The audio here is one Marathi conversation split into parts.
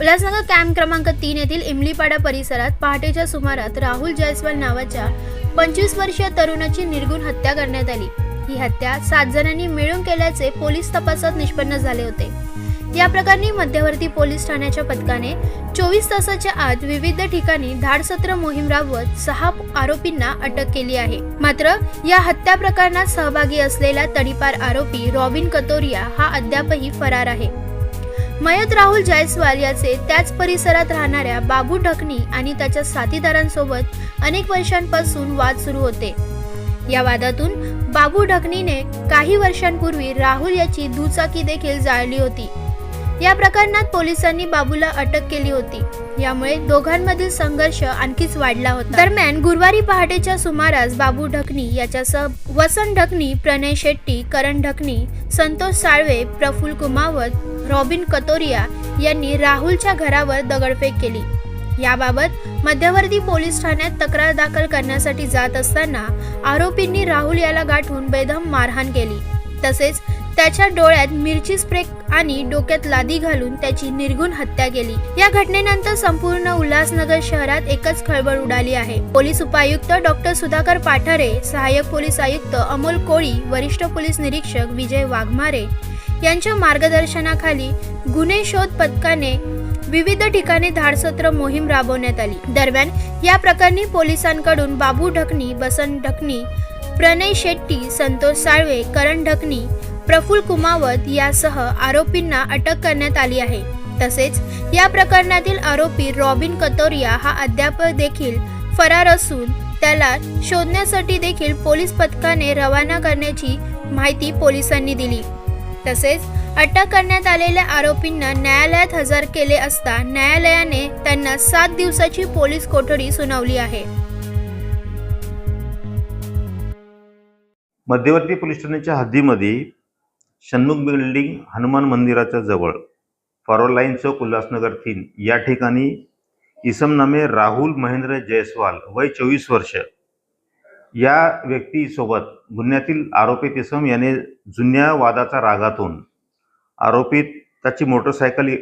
उल्हासनगर कॅम्प क्रमांक तीन येथील इमलीपाडा परिसरात पहाटेच्या सुमारात राहुल जयस्वाल नावाच्या पंचवीस वर्षीय तरुणाची निर्गुण हत्या करण्यात आली. ही हत्या सात जणांनी मिळून केल्याचे पोलीस तपासात निष्पन्न झाले होते. या प्रकरणी मध्यवर्ती पोलीस ठाण्याच्या पथकाने चोवीस तासाच्या आत विविध ठिकाणी धाडसत्र मोहीम राबवत सहा आरोपींना अटक केली आहे. मात्र या हत्या प्रकरणात सहभागी असलेला तडीपार आरोपी रॉबिन कतोरिया हा अद्यापही फरार आहे. मयत राहुल जायस्वाल याचे त्याच परिसरात राहणाऱ्या बाबू ढकणी आणि त्याच्या साथीदारांसोबत अनेक वर्षांपासून वाद सुरू होते. या वादातून बाबू ढकणीने काही वर्षांपूर्वी राहुल याची दुचाकी देखील जाळली होती. या प्रकरणात पोलिसांनी बाबूला अटक केली होती. यामुळे दोघांमधील संघर्ष आणखीच वाढला होता. दरम्यान गुरुवारी पहाटेच्या सुमारास बाबू ढकनी याच्यासह वसंत ढकनी प्रणय शेट्टी करण ढकनी संतोष साळवे प्रफुल कुमावत रॉबिन कतोरिया यांनी राहुलच्या घरावर दगडफेक केली. याबाबत मध्यवर्ती पोलीस ठाण्यात तक्रार दाखल करण्यासाठी जात असताना आरोपींनी राहुल याला गाठून बेदम मारहाण केली. तसेच त्याच्या डोळ्यात मिरची स्प्रे आणि डोक्यात लादी घालून त्याची निर्गुण हत्या केली. या घटनेनंतर संपूर्ण उल्हासनगर शहरात एकच खळबळ उडाली आहे. पोलीस उपायुक्त डॉक्टर सुधाकर पाठारे सहाय्यक पोलीस आयुक्त अमोल कोळी वरिष्ठ पोलीस निरीक्षक विजय वाघमारे यांच्या मार्गदर्शनाखाली गुन्हे शोध पथकाने विविध ठिकाणी धाडसत्र मोहीम राबवण्यात आली. दरम्यान या प्रकरणी पोलिसांकडून बाबू ढकणी बसंत ढकणी प्रणय शेट्टी संतोष साळवे करण ढकणी प्रफुल कुमावत यासह आरोपींना अटक करण्यात आली आहे. तसेच या प्रकरणातील आरोपी रॉबिन कतोरिया हा अद्याप देखील फरार असून त्याला शोधण्यासाठी देखील पोलीस पथकाने रवाना करण्याची माहिती पोलिसांनी दिली. तसेच अटक करण्यात आलेल्या आरोपींना न्यायालयात हजर केले असता न्यायालयाने त्यांना सात दिवसाची पोलीस कोठडी सुनावली आहे. मध्यवर्ती पोलीस ठाण्याच्या हद्दीमध्ये शन्मुख बिल्डिंग हनुमान मंदिराच्या जवळ. फॉरवर्ड लाईन चौक उल्हासनगर तीन. या ठिकाणी इसम नामे राहुल महेंद्र जयस्वाल वय चोवीस वर्ष. या व्यक्तीसोबत गुन्ह्यातील आरोपी इसम याने जुन्या वादाचा रागातून आरोपी त्याची मोटरसायकल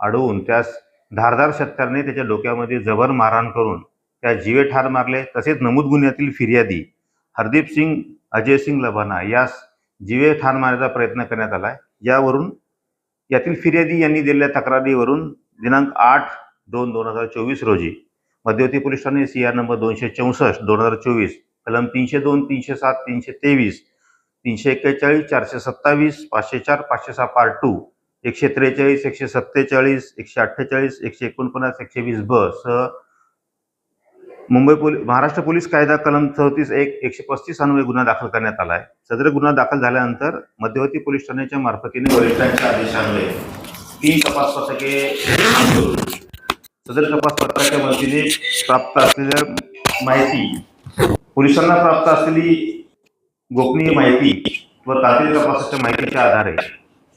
अडवून त्यास धारदार शत्त्याने त्याच्या डोक्यामध्ये जबर मारहाण करून त्या जीवे ठार मारले. तसेच नमूद गुन्ह्यातील फिर्यादी हरदीप सिंग अजय सिंग लबाना यास जीवे ठार मारण्याचा प्रयत्न करण्यात आला यावरून यातील फिर्यादी यांनी दिलेल्या तक्रारीवरून दिनांक आठ दोन दोन हजार चोवीस रोजी मध्यवर्ती पोलीस ठाणे सी आर नंबर दोनशे चौसष्ट दोन हजार चोवीस कलम तीनशे दोन तीनशे सात तीनशे तेवीस तीनशे एक्केचाळीस चारशे सत्तावीस पाचशे चार पाचशे सहा पार्ट टू एकशे त्रेचाळीस एकशे सत्तेचाळीस एकशे अठ्ठेचाळीस एकशे एकोणपन्नास एकशे वीस ब सह मुंबई पोलीस महाराष्ट्र पोलीस कायदा कलम चौतीस एक एकशे पस्तीस अन्वये गुन्हा दाखल करण्यात आला आहे सदर गुन्हा दाखल झाल्यानंतर मध्यवर्ती पोलीस ठाण्याच्या मार्फतीने वरिष्ठांच्या आदेशान्वये तीन तपास पथके सदर तपास पथकाच्या वतीने प्राप्त असलेल्या माहिती पोलिसांना प्राप्त असलेली गोपनीय माहिती व तांत्रिक तपासाच्या माहितीच्या आधारे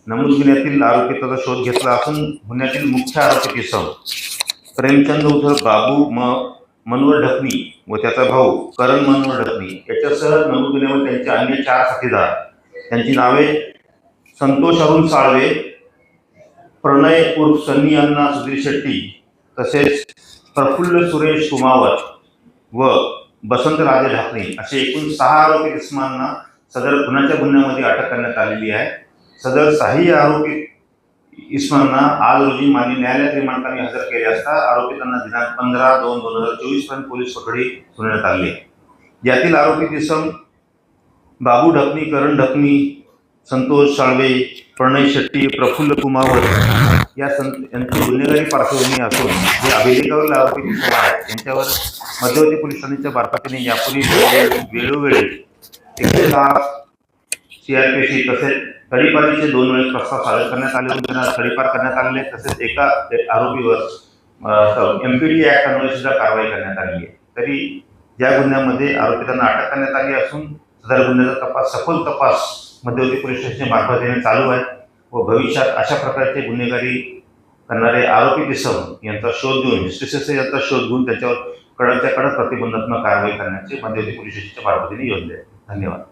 नमूद गुन्ह्यातील आरोपीचा शोध घेतला असून गुन्ह्यातील मुख्य आरोपी किसम प्रेमचंद उर्फ बाबू म मनोहर ढकणी व त्याचा भाऊ करण मनोहर ढकणी याच्यासह नमूद गुन्ह्यामध्ये त्यांचे अन्य चार साथीदार. त्यांची नावे संतोष अरुण साळवे प्रणय उर्फ सन्नी अण्णा सुधीर शेट्टी तसेच प्रफुल्ल सुरेश कुमावत व बसंतराजे ढाकणे असे एकूण सहा आरोपी किस्मांना सदर गुन्ह्याच्या गुन्ह्यामध्ये अटक करण्यात आलेली आहे. सदर सहाही आरोपी इस्मांना आज रोजी माननीय न्यायालयात रिमांडकाने हजर केले असता आरोपितांना दिनांक पंधरा दोन दोन हजार चोवीसपर्यंत पोलीस कोठडी सुनावण्यात आली. यातील आरोपी इसम बाबू ढकणी करण ढकणी संतोष साळवे प्रणय शेट्टी प्रफुल्ल कुमावत या संत यांची गुन्हेगारी पार्श्वभूमी असून जे अभिलेखावरील आरोपी दिसत आहेत यांच्यावर मध्यवर्ती पोलीस ठाण्याच्या मार्फतीने यापूर्वी वेळोवेळी एकशे दहा सीआरपीसी तसेच तडीपारीचे दोन वेळेस प्रस्ताव सादर करण्यात आले होते त्यांना खडीपार करण्यात आलेले तसेच एका आरोपीवर एम पी डी ॲक्ट अन्वये सुद्धा कारवाई करण्यात आली आहे तरी या गुन्ह्यामध्ये आरोपितांना अटक करण्यात आली असून सदर गुन्ह्याचा तपास सखोल तपास मध्यवर्ती पोलीस स्टेशनच्या देणे चालू आहे व भविष्यात अशा प्रकारचे गुन्हेगारी करणारे आरोपी किसम यांचा शोध घेऊन एस यांचा शोध घेऊन त्याच्यावर कडकच्या कडक प्रतिबंधात्मक कारवाई करण्याची मध्यवर्ती पोलीस स्टेशनच्या मार्फतीने योजना आहे. धन्यवाद.